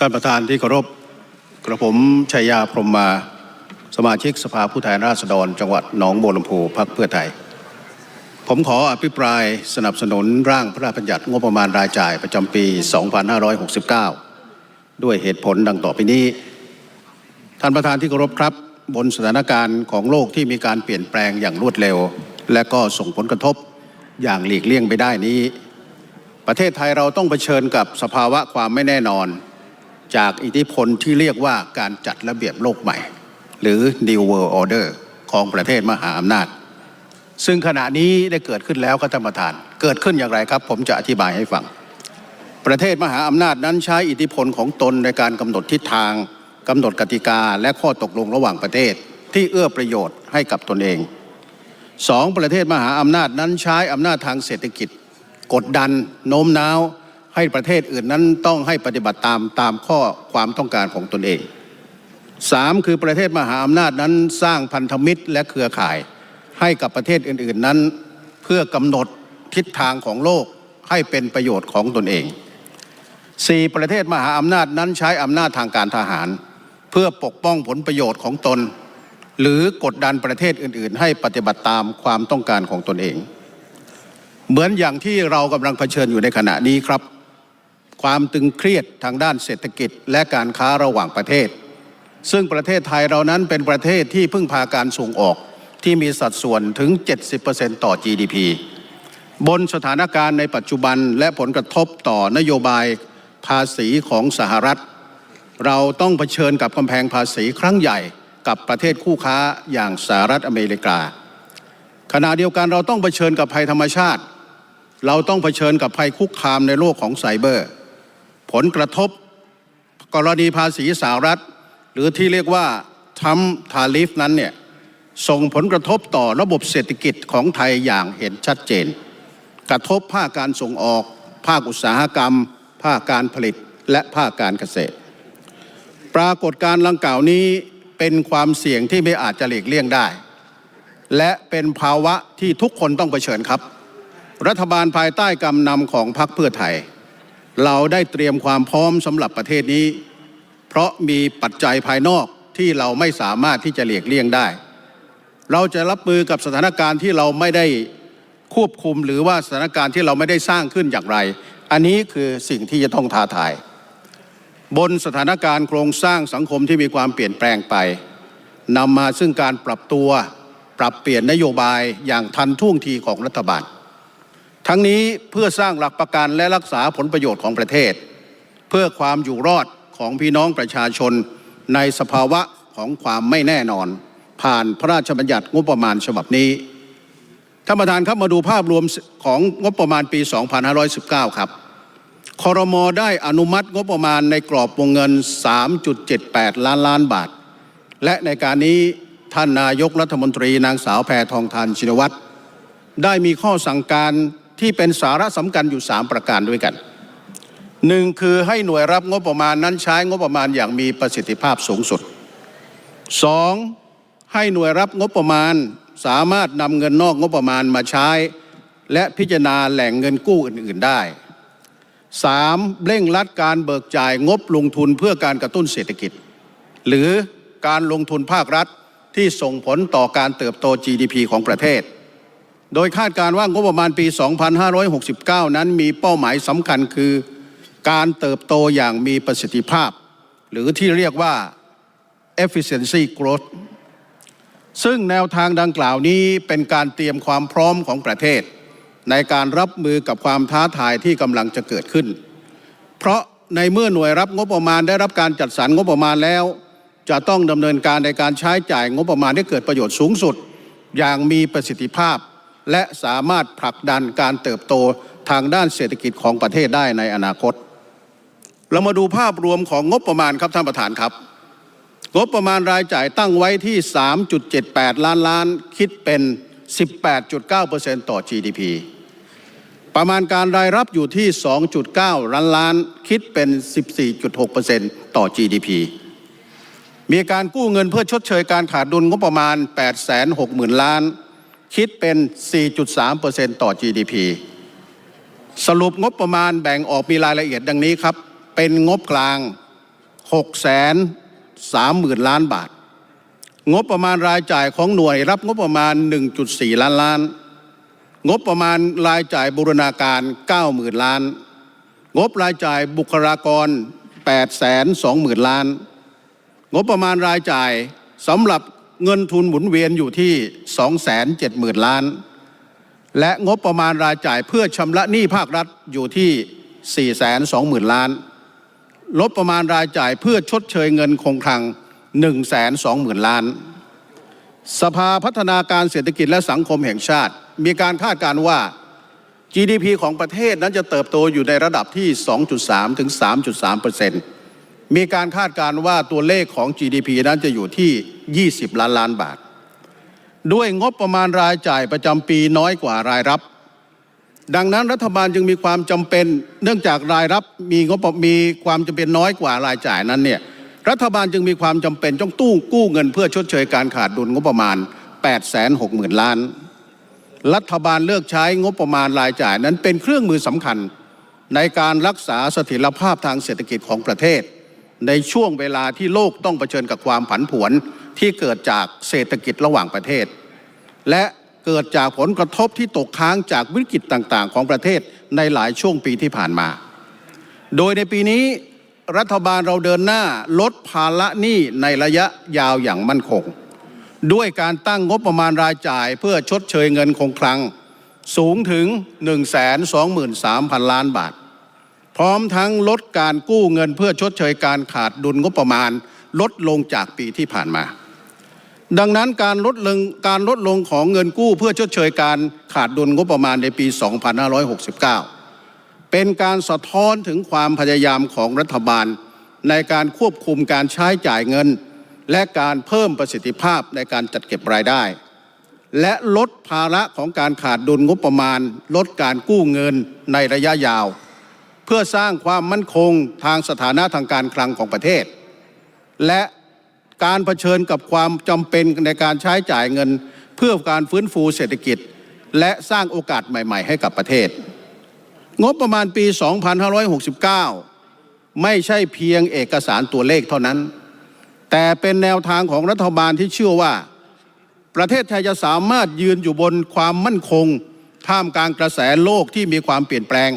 ท่านประธานที่เคารพกระผมชัยยาพรมมา สมาชิกสภาผู้แทนราษฎร จังหวัดหนองบัวลำพูพักเพื่อไทย ผมขออภิปรายสนับสนุนร่างพระราชบัญญัติงบประมาณรายจ่ายประจำปี 2569 ด้วยเหตุผลดังต่อไปนี้ ท่านประธานที่เคารพครับ บนสถานการณ์ของโลกที่มีการเปลี่ยนแปลงอย่างรวดเร็ว และก็ส่งผลกระทบอย่างหลีกเลี่ยงไปได้นี้ ประเทศไทยเราต้องเผชิญกับสภาวะความไม่แน่นอน จากอิทธิพลที่เรียกว่าการจัดระเบียบโลกใหม่ หรือ New World Order ของประเทศมหาอำนาจ ซึ่งขณะนี้ได้เกิดขึ้นแล้วครับท่านประธาน เกิดขึ้นอย่างไรครับ ผมจะอธิบายให้ฟัง ประเทศมหาอำนาจนั้นใช้อิทธิพลของตนในการกำหนดทิศทางกำหนดกติกาและข้อตกลงระหว่างประเทศ ที่เอื้อประโยชน์ให้กับตนเองสองประเทศมหาอำนาจนั้นใช้อำนาจทางเศรษฐกิจ กดดันโน้มน้าว ให้ประเทศอื่นนั้นต้องให้ปฏิบัติตามตามข้อความต้องการของตนเองสามคือประเทศมหาอำนาจนั้นสร้างพันธมิตรและเครือข่าย ให้กับประเทศอื่น ๆนั้น เพื่อกำหนดทิศทางของโลกให้เป็นประโยชน์ของตนเองสี่ประเทศมหาอำนาจนั้นใช้อำนาจทางการทหาร เพื่อปกป้องผลประโยชน์ของตน หรือกดดันประเทศอื่น ๆ ให้ปฏิบัติตามความต้องการของตนเอง เหมือนอย่างที่เรากำลังเผชิญอยู่ในขณะนี้ครับ ความตึงเครียดทางด้านเศรษฐกิจและการค้าระหว่างประเทศ ซึ่งประเทศไทยเรานั้นเป็นประเทศที่พึ่งพาการส่งออกที่มีสัดส่วนถึง 70%ต่อ GDP บนสถานการณ์ในปัจจุบันและผลกระทบต่อนโยบายภาษีของสหรัฐ เราต้องเผชิญกับกำแพงภาษีครั้งใหญ่กับประเทศคู่ค้าอย่างสหรัฐอเมริกา ขณะเดียวกันเราต้องเผชิญกับภัยธรรมชาติ เราต้องเผชิญกับภัยคุกคามในโลกของไซเบอร์ ผลกระทบกรณีภาษีสหรัฐ หรือที่เรียกว่าทัมทาริฟนั้นเนี่ยส่งผลกระทบต่อระบบเศรษฐกิจของไทยอย่างเห็นชัดเจน กระทบภาคการส่งออก ภาคอุตสาหกรรม ภาคการผลิตและภาคการเกษตร ปรากฏการณ์ดังกล่าวนี้เป็นความเสี่ยงที่ไม่อาจจะหลีกเลี่ยงได้ และเป็นภาวะที่ทุกคนต้องเผชิญครับ รัฐบาลภายใต้กำนำของพรรคเพื่อไทย เราได้เตรียมความพร้อมสำหรับประเทศนี้ เพราะมีปัจจัยภายนอกที่เราไม่สามารถที่จะหลีกเลี่ยงได้ เราจะรับมือกับสถานการณ์ที่เราไม่ได้ควบคุมหรือว่าสถานการณ์ที่เราไม่ได้สร้างขึ้นอย่างไร อันนี้คือสิ่งที่จะต้องท้าทาย บนสถานการณ์โครงสร้างสังคมที่มีความเปลี่ยนแปลงไปนำมาซึ่งการปรับตัว ปรับเปลี่ยนนโยบายอย่างทันท่วงทีของรัฐบาล ทั้งนี้เพื่อสร้างหลักประกันและรักษาผลประโยชน์ของประเทศ เพื่อความอยู่รอดของพี่น้องประชาชนในสภาวะของความไม่แน่นอน ผ่านพระราชบัญญัติงบประมาณฉบับนี้ท่านประธานครับมาดูภาพรวมของงบประมาณปี 2519 ครับคอรมอได้อนุมัติงบประมาณในกรอบวงเงิน 3.78 ล้านล้านบาท และในการนี้ท่านนายกรัฐมนตรีนางสาวแพทองทานชินวัตรได้มีข้อสั่งการ ที่เป็นสาระสำคัญอยู่ 3 ประการด้วยกันหนึ่งคือให้หน่วยรับงบประมาณนั้นใช้งบประมาณอย่างมีประสิทธิภาพสูงสุด 2. ให้หน่วยรับงบประมาณสามารถนำเงินนอกงบประมาณมาใช้ และพิจารณาแหล่งเงินกู้อื่น ๆได้ 3. เร่งรัดการเบิกจ่ายงบลงทุนเพื่อการกระตุ้นเศรษฐกิจ หรือการลงทุนภาครัฐที่ส่งผลต่อการเติบโต GDP ของประเทศ โดยคาดการว่างบประมาณปี 2569 นั้นมีเป้าหมายสำคัญคือ การเติบโตอย่างมีประสิทธิภาพ หรือที่เรียกว่า efficiency growth ซึ่งแนวทางดังกล่าวนี้เป็นการเตรียมความพร้อมของประเทศ ในการรับมือกับความท้าทายที่กำลังจะเกิดขึ้น เพราะในเมื่อหน่วยรับงบประมาณได้รับการจัดสรรงบประมาณแล้ว จะต้องดำเนินการในการใช้จ่ายงบประมาณให้เกิดประโยชน์สูงสุด อย่างมีประสิทธิภาพ และสามารถผลักดันการเติบโตทางด้านเศรษฐกิจของประเทศได้ในอนาคต เรามาดูภาพรวมของงบประมาณครับท่านประธานครับ งบประมาณรายจ่ายตั้งไว้ที่ 3.78 ล้านล้านคิดเป็น 18.9%ต่อ GDP ประมาณการรายรับอยู่ที่ 2.9 ล้านล้าน คิดเป็น 14.6%ต่อ GDP มีการกู้เงินเพื่อชดเชยการขาดดุลงบประมาณ 860,000 ล้าน คิดเป็น 4.3%ต่อ GDP สรุปงบประมาณแบ่งออกมีรายละเอียดดังนี้ครับ เป็นงบกลาง6แสน3หมื่นล้านบาท งบประมาณรายจ่ายของหน่วยรับงบประมาณ 1.4 ล้านล้าน งบประมาณรายจ่ายบูรณาการ 90,000 ล้าน งบรายจ่ายบุคลากร 8 2 0 0 0 0 ล้าน งบประมาณรายจ่ายสำหรับ เงินทุนหมุนเวียนอยู่ที่ 270,000 ล้าน และงบประมาณรายจ่ายเพื่อชำระหนี้ภาครัฐอยู่ที่ 420,000 ล้าน ลบประมาณรายจ่ายเพื่อชดเชยเงินคงคลัง 120,000 ล้าน สภาพัฒนาการเศรษฐกิจและสังคมแห่งชาติ มีการคาดการณ์ว่า GDP ของประเทศนั้นจะเติบโตอยู่ในระดับที่ 2.3 ถึง 3.3เปอร์เซ็นต์ มีการคาดการณ์ว่าตัวเลขของ GDP นั้นจะอยู่ที่ 20 ล้านล้านบาท ด้วยงบประมาณรายจ่ายประจำปีน้อยกว่ารายรับ ดังนั้นรัฐบาลจึงมีความจำเป็น เนื่องจากรายรับมีงบมีความจำเป็นน้อยกว่ารายจ่ายนั้นเนี่ยรัฐบาลจึงมีความจำเป็นต้องตู้กู้เงินเพื่อชดเชยการขาดดุลงบประมาณ 860,000 ล้าน รัฐบาลเลือกใช้งบประมาณรายจ่ายนั้นเป็นเครื่องมือสำคัญในการรักษาเสถียรภาพทางเศรษฐกิจของประเทศ ในช่วงเวลาที่โลกต้องเผชิญกับความผันผวนที่เกิดจากเศรษฐกิจระหว่างประเทศ และเกิดจากผลกระทบที่ตกค้างจากวิกฤตต่างๆ ของประเทศในหลายช่วงปีที่ผ่านมา โดยในปีนี้รัฐบาลเราเดินหน้าลดภาระหนี้ในระยะยาวอย่างมั่นคง ด้วยการตั้งงบประมาณรายจ่ายเพื่อชดเชยเงินคงคลัง สูงถึง 123,000 ล้านบาท พร้อมทั้งลดการกู้เงินเพื่อชดเชยการขาดดุลงบประมาณ ลดลงจากปีที่ผ่านมา ดังนั้นการลดลงการลดลงของเงินกู้เพื่อชดเชยการขาดดุลงบประมาณในปี 2569 เป็นการสะท้อนถึงความพยายามของรัฐบาล ในการควบคุมการใช้จ่ายเงิน และการเพิ่มประสิทธิภาพในการจัดเก็บรายได้ และลดภาระของการขาดดุลงบประมาณ ลดการกู้เงินในระยะยาว เพื่อสร้างความมั่นคงทางสถานะทางการคลังของประเทศ และการเผชิญกับความจำเป็นในการใช้จ่ายเงิน เพื่อการฟื้นฟูเศรษฐกิจ และสร้างโอกาสใหม่ ๆ ให้กับประเทศ งบประมาณปี 2569 ไม่ใช่เพียงเอกสารตัวเลขเท่านั้น แต่เป็นแนวทางของรัฐบาลที่เชื่อว่า ประเทศไทยจะสามารถยืนอยู่บนความมั่นคง ท่ามกลางกระแสโลกที่มีความเปลี่ยนแปลง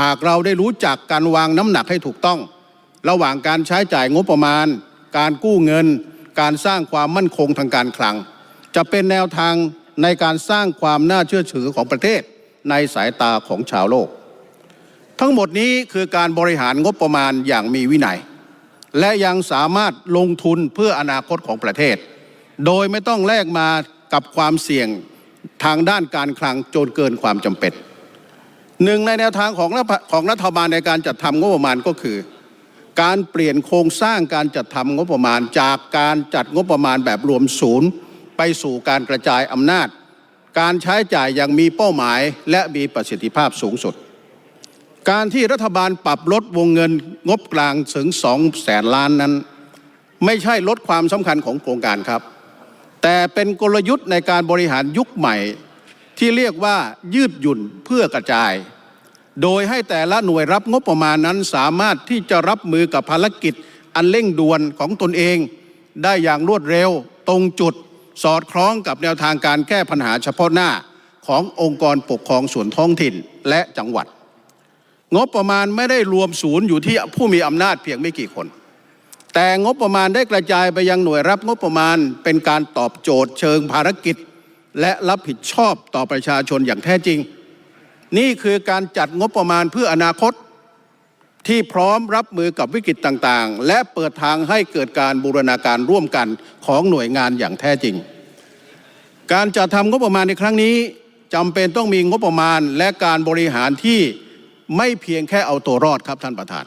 หากเราได้รู้จักการวางน้ำหนักให้ถูกต้อง ระหว่างการใช้จ่ายงบประมาณ การกู้เงิน การสร้างความมั่นคงทางการคลัง จะเป็นแนวทางในการสร้างความน่าเชื่อถือของประเทศในสายตาของชาวโลก ทั้งหมดนี้คือการบริหารงบประมาณอย่างมีวินัย และยังสามารถลงทุนเพื่ออนาคตของประเทศ โดยไม่ต้องแลกมากับความเสี่ยงทางด้านการคลังจนเกินความจำเป็น หนึ่งในแนวทางของรัฐของรัฐบาลในการจัดทำงบประมาณก็คือ การเปลี่ยนโครงสร้างการจัดทำงบประมาณจากการจัดงบประมาณแบบรวมศูนย์ ไปสู่การกระจายอำนาจ การใช้จ่ายอย่างมีเป้าหมายและมีประสิทธิภาพสูงสุด การที่รัฐบาลปรับลดวงเงินงบกลางถึง2แสนล้านนั้น ไม่ใช่ลดความสำคัญของโครงการครับ แต่เป็นกลยุทธ์ในการบริหารยุคใหม่ ที่เรียกว่ายืดหยุ่นเพื่อกระจาย โดยให้แต่ละหน่วยรับงบประมาณนั้นสามารถที่จะรับมือกับภารกิจอันเร่งด่วนของตนเอง ได้อย่างรวดเร็ว ตรงจุด สอดคล้องกับแนวทางการแก้ปัญหาเฉพาะหน้าขององค์กรปกครองส่วนท้องถิ่นและจังหวัด งบประมาณไม่ได้รวมศูนย์อยู่ที่ผู้มีอำนาจเพียงไม่กี่คน แต่งบประมาณได้กระจายไปยังหน่วยรับงบประมาณเป็นการตอบโจทย์เชิงภารกิจ และรับผิดชอบต่อประชาชนอย่างแท้จริง นี่คือการจัดงบประมาณเพื่ออนาคตที่พร้อมรับมือกับวิกฤตต่างๆ และเปิดทางให้เกิดการบูรณาการร่วมกันของหน่วยงานอย่างแท้จริง การจัดทำงบประมาณในครั้งนี้จำเป็นต้องมีงบประมาณและการบริหารที่ไม่เพียงแค่เอาตัวรอดครับท่านประธาน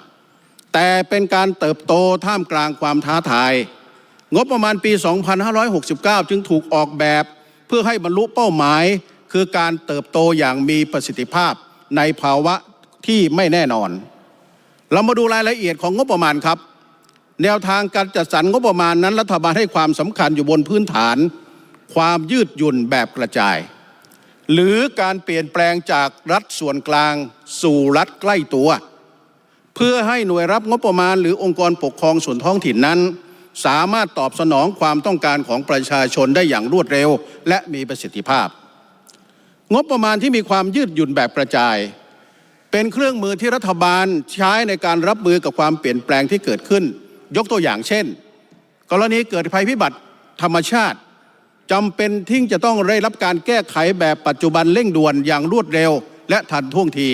แต่เป็นการเติบโตท่ามกลางความท้าทาย งบประมาณปี 2569 จึงถูกออกแบบ พื่อให้บรรลุเป้าหมาย คือการเติบโตอย่างมีประสิทธิภาพในภาวะที่ไม่แน่นอน เรามาดูรายละเอียดของงบประมาณครับ แนวทางการจัดสรรงบประมาณนั้น รัฐบาลให้ความสำคัญอยู่บนพื้นฐาน ความยืดหยุ่นแบบกระจาย หรือการเปลี่ยนแปลงจากรัฐส่วนกลาง สู่รัฐใกล้ตัว เพื่อให้หน่วยรับงบประมาณหรือองค์กรปกครองส่วนท้องถิ่นนั้น สามารถตอบสนองความต้องการของประชาชนได้อย่างรวดเร็ว และมีประสิทธิภาพ งบประมาณที่มีความยืดหยุ่นแบบกระจาย เป็นเครื่องมือที่รัฐบาลใช้ในการรับมือกับความเปลี่ยนแปลงที่เกิดขึ้น ยกตัวอย่างเช่น กรณีเกิดภัยพิบัติธรรมชาติจำเป็นที่จะต้องได้รับการแก้ไขแบบปัจจุบันเร่งด่วนอย่างรวดเร็ว และทันท่วงที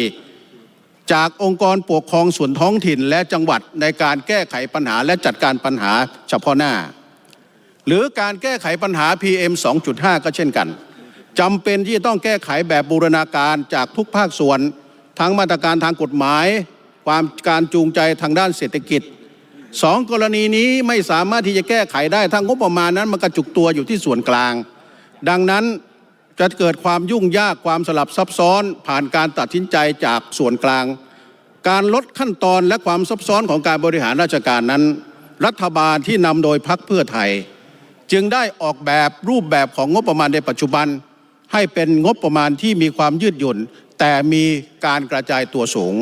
จากองค์กรปกครองส่วนท้องถิ่นและจังหวัดในการแก้ไขปัญหาและจัดการปัญหาเฉพาะหน้า หรือการแก้ไขปัญหา PM 2.5 ก็เช่นกันจำเป็นที่จะต้องแก้ไขแบบบูรณาการจากทุกภาคส่วน ทั้งมาตรการทางกฎหมาย ความการจูงใจทางด้านเศรษฐกิจสองกรณีนี้ไม่สามารถที่จะแก้ไขได้ทั้งงบประมาณนั้นมันกระจุกตัวอยู่ที่ส่วนกลาง ดังนั้น จะเกิดความยุ่งยากความสลับซับซ้อนผ่านการตัดสินใจจากส่วนกลาง การลดขั้นตอนและความซับซ้อนของการบริหารราชการนั้น รัฐบาลที่นำโดยพรรคเพื่อไทย จึงได้ออกแบบรูปแบบของงบประมาณในปัจจุบัน ให้เป็นงบประมาณที่มีความยืดหยุ่น แต่มีการกระจายตัวสูง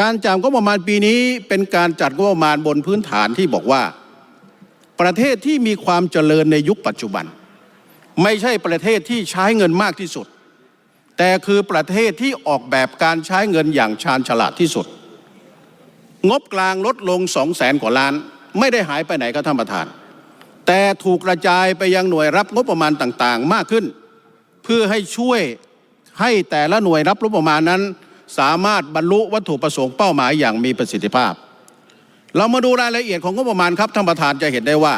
การจัดงบประมาณปีนี้เป็นการจัดงบประมาณบนพื้นฐานที่บอกว่า ประเทศที่มีความเจริญในยุคปัจจุบัน ไม่ใช่ประเทศที่ใช้เงินมากที่สุด แต่คือประเทศที่ออกแบบการใช้เงินอย่างชาญฉลาดที่สุด งบกลางลดลง2 0 0แสนกว่าล้าน ไม่ได้หายไปไหนครับท่านประธาน แต่ถูกกระจายไปยังหน่วยรับงบประมาณต่างๆ มากขึ้น เพื่อให้ช่วยให้แต่ละหน่วยรับงบประมาณนั้น สามารถบรรลุวัตถุประสงค์เป้าหมายอย่างมีประสิทธิภาพ เรามาดูรายละเอียดของงบประมาณครับท่านประธานจะเห็นได้ว่า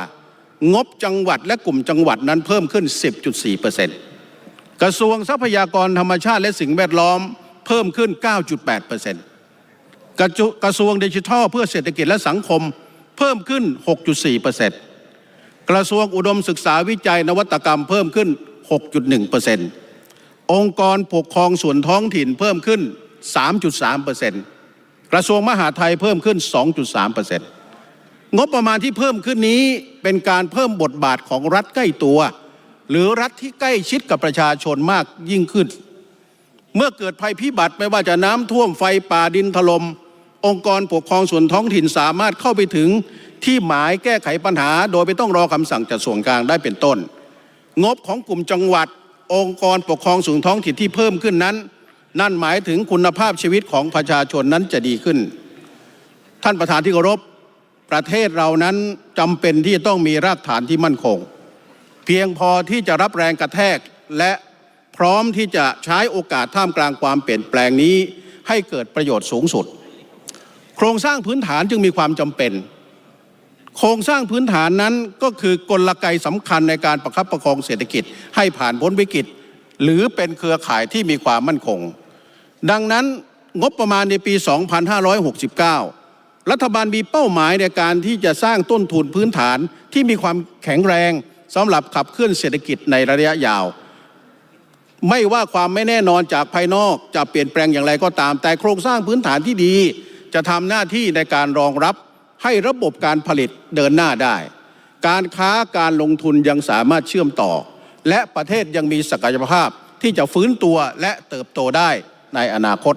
งบจังหวัดและกลุ่มจังหวัดนั้นเพิ่มขึ้น 10.4%กระทรวงทรัพยากรธรรมชาติและสิ่งแวดล้อมเพิ่มขึ้น 9.8%กระกระทรวงดิจิทัลเพื่อเศรษฐกิจและสังคมเพิ่มขึ้น 6.4%กระทรวงอุดมศึกษาวิจัยนวัตกรรมเพิ่มขึ้น 6.1%องค์กรปกครองส่วนท้องถิ่นเพิ่มขึ้น 3.3%กระทรวงมหาดไทยเพิ่มขึ้น 2.3% งบประมาณที่เพิ่มขึ้นนี้เป็นการเพิ่มบทบาทของรัฐใกล้ตัว หรือรัฐที่ใกล้ชิดกับประชาชนมากยิ่งขึ้น เมื่อเกิดภัยพิบัติไม่ว่าจะน้ำท่วมไฟป่าดินถลม่มองค์กรปกครองส่วนท้องถิ่นสามารถเข้าไปถึงที่หมายแก้ไขปัญหา โดยไม่ต้องรอคำสั่งจากส่วนกลางได้เป็นต้น งบของกลุ่มจังหวัด องค์กรปกครองส่วนท้องถิ่นที่เพิ่มขึ้นนั้น นั่นหมายถึงคุณภาพชีวิตของประชาชนนั้นจะดีขึ้น ท่านประธานที่เคารพ ประเทศเรานั้นจำเป็นที่จะต้องมีรากฐานที่มั่นคง เพียงพอที่จะรับแรงกระแทกและพร้อมที่จะใช้โอกาสท่ามกลางความเปลี่ยนแปลงนี้ ให้เกิดประโยชน์สูงสุด โครงสร้างพื้นฐานจึงมีความจำเป็น โครงสร้างพื้นฐานนั้นก็คือกลไกสำคัญในการประคับประคองเศรษฐกิจ ให้ผ่านพ้นวิกฤต หรือเป็นเครือข่ายที่มีความมั่นคง ดังนั้นงบประมาณในปี 2569 รัฐบาลมีเป้าหมายในการที่จะสร้างต้นทุนพื้นฐานที่มีความแข็งแรงสำหรับขับเคลื่อนเศรษฐกิจในระยะยาว ไม่ว่าความไม่แน่นอนจากภายนอกจะเปลี่ยนแปลงอย่างไรก็ตาม แต่โครงสร้างพื้นฐานที่ดี จะทำหน้าที่ในการรองรับให้ระบบการผลิตเดินหน้าได้ การค้าการลงทุนยังสามารถเชื่อมต่อ และประเทศยังมีศักยภาพที่จะฟื้นตัวและเติบโตได้ในอนาคต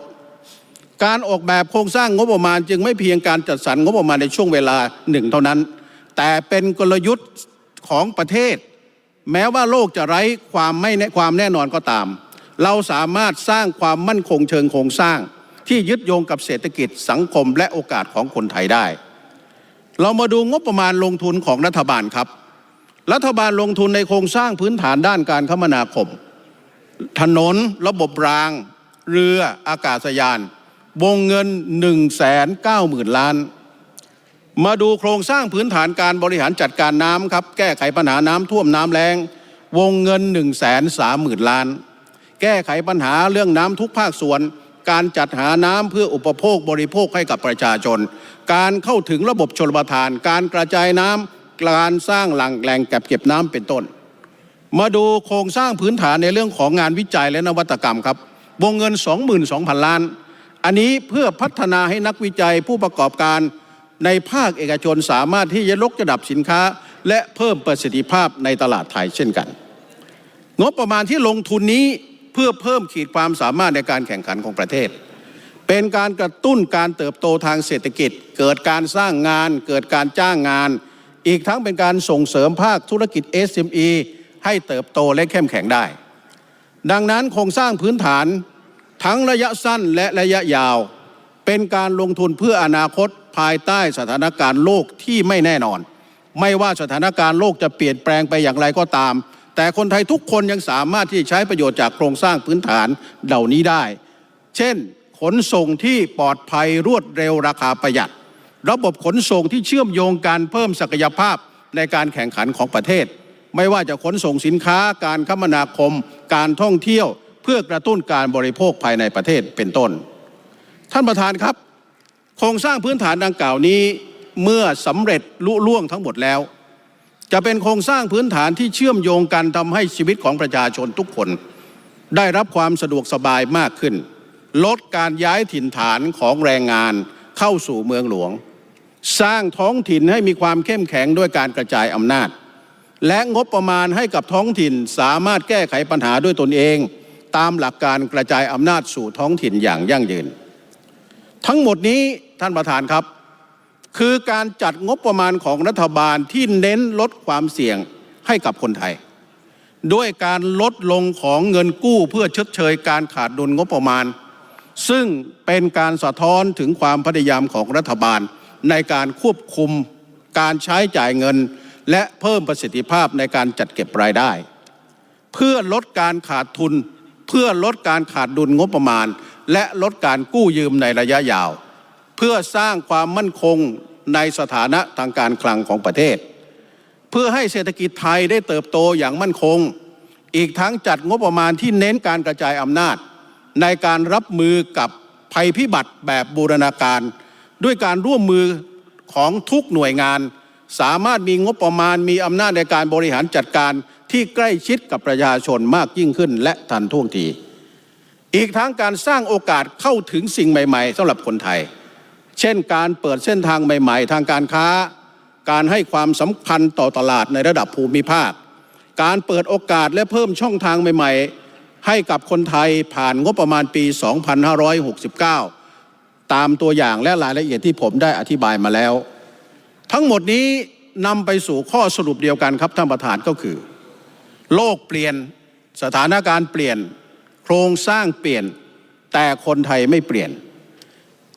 การออกแบบโครงสร้างงบประมาณ จึงไม่เพียงการจัดสรรงบประมาณในช่วงเวลาหนึ่งเท่านั้น แต่เป็นกลยุทธ์ของประเทศ แม้ว่าโลกจะไร้ความไม่แน่ความแน่นอนก็ตาม เราสามารถสร้างความมั่นคงเชิงโครงสร้าง ที่ยึดโยงกับเศรษฐกิจสังคมและโอกาสของคนไทยได้ เรามาดูงบประมาณลงทุนของรัฐบาลครับ รัฐบาลลงทุนในโครงสร้างพื้นฐานด้านการคมนาคม ถนน ระบบราง เรืออากาศยาน วงเงิน1นึ่งแสนเก้าหมื่นล้าน มาดูโครงสร้างพื้นฐานการบริหารจัดการน้ำครับ แก้ไขปัญหาน้ำท่วมน้ำแรงวงเงิน1นึ่งแสนสามหมื่นล้าน แก้ไขปัญหาเรื่องน้ำทุกภาคส่วน การจัดหาน้ำเพื่ออุปโภคบริโภคให้กับประชาชน การเข้าถึงระบบชลประทาน การกระจายน้ำการสร้างหลังแหล่งเก็บเก็บน้ำเป็นต้น มาดูโครงสร้างพื้นฐานในเรื่องของงานวิจัยและนวัตกรรมครับ วงเงิน 22,000 ล้าน อันนี้เพื่อพัฒนาให้นักวิจัยผู้ประกอบการในภาคเอกชนสามารถที่จะลกระดับสินค้า และเพิ่มประสิทธิภาพในตลาดไทยเช่นกัน งบประมาณที่ลงทุนนี้เพื่อเพิ่มขีดความสามารถในการแข่งขันของประเทศ เป็นการกระตุ้นการเติบโตทางเศรษฐกิจ เกิดการสร้างงาน เกิดการจ้างงาน อีกทั้งเป็นการส่งเสริมภาคธุรกิจ SME ให้เติบโตและเข้มแข็งได้ ดังนั้นโครงสร้างพื้นฐาน ทั้งระยะสั้นและระยะยาว เป็นการลงทุนเพื่ออนาคตภายใต้สถานการณ์โลกที่ไม่แน่นอน ไม่ว่าสถานการณ์โลกจะเปลี่ยนแปลงไปอย่างไรก็ตาม แต่คนไทยทุกคนยังสามารถที่จะใช้ประโยชน์จากโครงสร้างพื้นฐานเหล่านี้ได้ เช่น ขนส่งที่ปลอดภัยรวดเร็วราคาประหยัด ระบบขนส่งที่เชื่อมโยงการเพิ่มศักยภาพในการแข่งขันของประเทศ ไม่ว่าจะขนส่งสินค้าการคมนาคม การท่องเที่ยว เพื่อกระตุ้นการบริโภคภายในประเทศเป็นต้น ท่านประธานครับ โครงสร้างพื้นฐานดังกล่าวนี้เมื่อสำเร็จลุล่วงทั้งหมดแล้ว จะเป็นโครงสร้างพื้นฐานที่เชื่อมโยงกันทำให้ชีวิตของประชาชนทุกคน ได้รับความสะดวกสบายมากขึ้น ลดการย้ายถิ่นฐานของแรงงานเข้าสู่เมืองหลวง สร้างท้องถิ่นให้มีความเข้มแข็งด้วยการกระจายอำนาจ และงบประมาณให้กับท้องถิ่นสามารถแก้ไขปัญหาด้วยตนเอง ตามหลักการกระจายอำนาจสู่ท้องถิ่นอย่างยั่งยืน ทั้งหมดนี้ท่านประธานครับ คือการจัดงบประมาณของรัฐบาลที่เน้นลดความเสี่ยงให้กับคนไทย ด้วยการลดลงของเงินกู้เพื่อชดเชยการขาดดุลงบประมาณ ซึ่งเป็นการสะท้อนถึงความพยายามของรัฐบาล ในการควบคุมการใช้จ่ายเงิน และเพิ่มประสิทธิภาพในการจัดเก็บรายได้ เพื่อลดการขาดทุน เพื่อลดการขาดดุลงบประมาณ และลดการกู้ยืมในระยะยาว เพื่อสร้างความมั่นคงในสถานะทางการคลังของประเทศ เพื่อให้เศรษฐกิจไทยได้เติบโตอย่างมั่นคง อีกทั้งจัดงบประมาณที่เน้นการกระจายอำนาจ ในการรับมือกับภัยพิบัติแบบบูรณาการ ด้วยการร่วมมือของทุกหน่วยงาน สามารถมีงบประมาณมีอำนาจในการบริหารจัดการ ที่ใกล้ชิดกับประชาชนมากยิ่งขึ้น และทันท่วงที อีกทั้งการสร้างโอกาสเข้าถึงสิ่งใหม่ๆสำหรับคนไทย เช่นการเปิดเส้นทางใหม่ๆ ทางการค้า การให้ความสำคัญต่อตลาดในระดับภูมิภาค การเปิดโอกาสและเพิ่มช่องทางใหม่ ๆ ให้กับคนไทยผ่านงบประมาณปี 2569 ตามตัวอย่างและรายละเอียดที่ผมได้อธิบายมาแล้ว ทั้งหมดนี้นำไปสู่ข้อสรุปเดียวกันครับท่านประธานก็คือ โลกเปลี่ยนสถานการณ์เปลี่ยน โครงสร้างเปลี่ยน แต่คนไทยไม่เปลี่ยน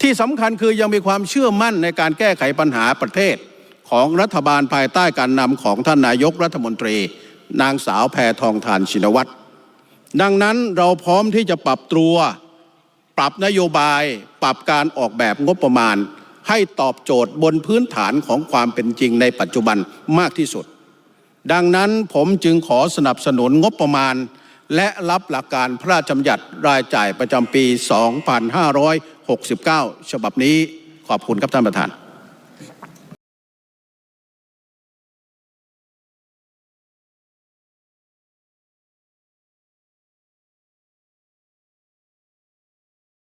ที่สำคัญคือยังมีความเชื่อมั่นในการแก้ไขปัญหาประเทศของรัฐบาลภายใต้การนำของท่านนายกรัฐมนตรี นางสาวแพทองทานชินวัตรดังนั้นเราพร้อมที่จะปรับตัว ปรับนโยบาย ปรับการออกแบบงบประมาณ ให้ตอบโจทย์บนพื้นฐานของความเป็นจริงในปัจจุบันมากที่สุด ดังนั้นผมจึงขอสนับสนุนงบประมาณ และรับหลักการพระราชบัญญัติรายจ่ายประจำปี 2569 ฉบับนี้ขอบคุณครับท่านประธาน